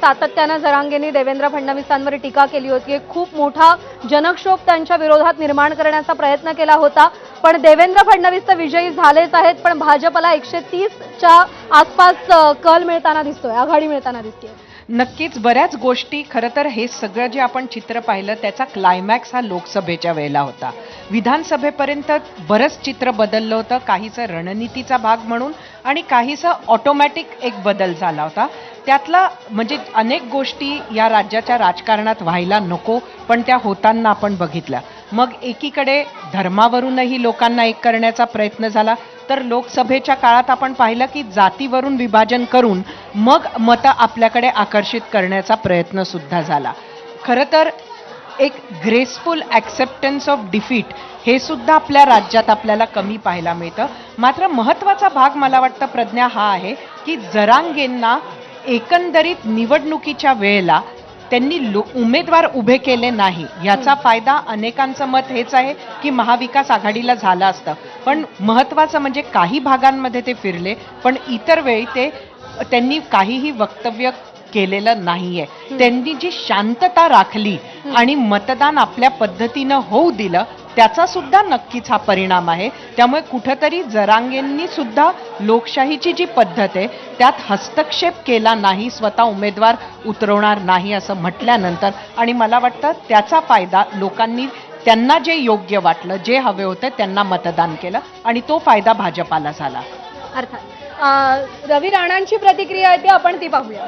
सातत्यानं जरांगेंनी देवेंद्र फडणवीसांवर टीका केली होती. एक खूप मोठा जनक्षोभ त्यांच्या विरोधात निर्माण करण्याचा प्रयत्न केला होता. पण देवेंद्र फडणवीस तर विजयी झालेच आहेत पण भाजपला एकशे तीसच्या आसपास कल मिळताना दिसतोय आघाडी मिळताना दिसतोय. नक्कीच बऱ्याच गोष्टी खरं तर हे सगळं जे आपण चित्र पाहिलं त्याचा क्लायमॅक्स हा लोकसभेच्या वेळेला होता. विधानसभेपर्यंत बरंच चित्र बदललं होतं. काहीचं रणनीतीचा भाग म्हणून आणि काहीचं ऑटोमॅटिक एक बदल झाला होता. त्यातला म्हणजे अनेक गोष्टी या राज्याच्या राजकारणात व्हायला नको पण त्या होताना आपण बघितल्या. मग एकीकडे धर्मावरूनही लोकांना एक करण्याचा प्रयत्न झाला. तर लोकसभेच्या काळात आपण पाहिलं की जातीवरून विभाजन करून मग मतं आपल्याकडे आकर्षित करण्याचा प्रयत्न सुद्धा झाला. खरं तर एक ग्रेसफुल ॲक्सेप्टन्स ऑफ डिफीट हे सुद्धा आपल्या राज्यात आपल्याला कमी पाहायला मिळतं. मात्र महत्त्वाचा भाग मला वाटतं प्रज्ञा हा आहे की जरांगेंना एकंदरीत निवडणुकीच्या वेळेला त्यांनी उमेदवार उभे केले नाही. याचा फायदा अनेकांचं मत हेच आहे की महाविकास आघाडीला झालं असतं. पण महत्त्वाचं म्हणजे काही भागांमध्ये ते फिरले पण इतर वेळी ते त्यांनी काहीही वक्तव्य केलेलं नाहीये. त्यांनी जी शांतता राखली आणि मतदान आपल्या पद्धतीनं होऊ दिलं त्याचा सुद्धा नक्कीच हा परिणाम आहे. त्यामुळे कुठंतरी जरांगेंनी सुद्धा लोकशाहीची जी पद्धत आहे त्यात हस्तक्षेप केला नाही स्वतः उमेदवार उतरवणार नाही असं म्हटल्यानंतर आणि मला वाटतं त्याचा फायदा लोकांनी त्यांना जे योग्य वाटलं जे हवे होते त्यांना मतदान केलं आणि तो फायदा भाजपाला झाला. अर्थात. रवी राणांची प्रतिक्रिया आहे ती आपण ती पाहूया.